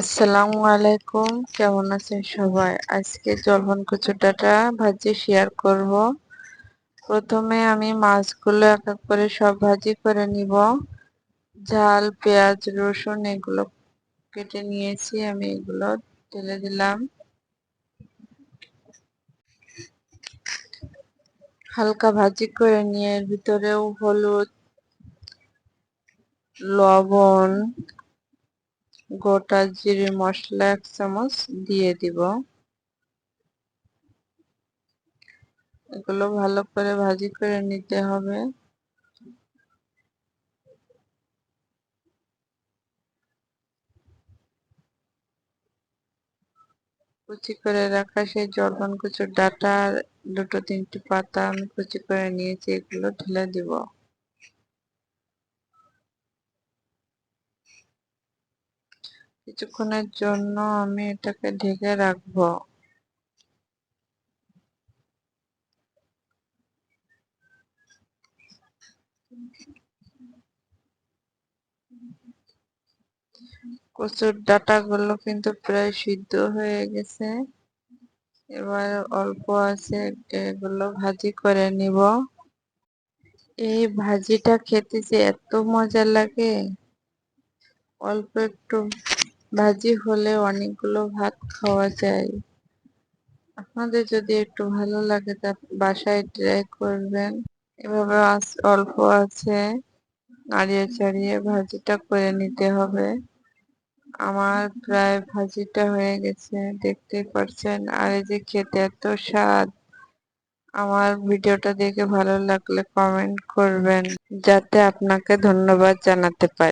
আসসালামু আলাইকুম। কেমন আছেন সবাই? আজকে জলপান কচুর ডাটা ভাজি শেয়ার করব। প্রথমে আমি মাছগুলো এক এক করে সব ভাজি করে নিব। ঝাল, পেঁয়াজ, রসুন এগুলো কেটে নিয়েছি, আমি এগুলো ঢেলে দিলাম। হালকা ভাজি করে নিয়ে এর ভিতরেও হলুদ, লবণ গোটা জিরে মশলা এক চামচ দিয়ে দিব। এগুলো ভালো করে ভাজি করে নিতে হবে। কুচি করে রাখা সেই জলপান কুচুর ডাটা দুটো তিনটি পাতা আমি কুচি করে নিয়েছি, এগুলো ঢেলে দিব। কিছুক্ষণের জন্য আমি এটাকে ঢেকে রাখব। কচুর ডাটা গুলো কিন্তু প্রায় সিদ্ধ হয়ে গেছে। এবার অল্প আছে, এগুলো ভাজি করে নিব। এই ভাজিটা খেতে যে এত মজা লাগে। অল্প একটু ভাজি হলে অনেকগুলো ভাত খাওয়া যায়। আপনাদের যদি একটু ভালো লাগে তা বাসায় ট্রাই করবেন। এভাবে অল্প আছে। নাড়িয়ে চাড়িয়ে ভাজিটা করে নিতে হবে। আমার প্রায় ভাজিটা হয়ে গেছে, দেখতেই পারছেন। আর এই যে খেতে এত স্বাদ, আমার ভিডিওটা দেখে ভালো লাগলে কমেন্ট করবেন, যাতে আপনাকে ধন্যবাদ জানাতে পারি।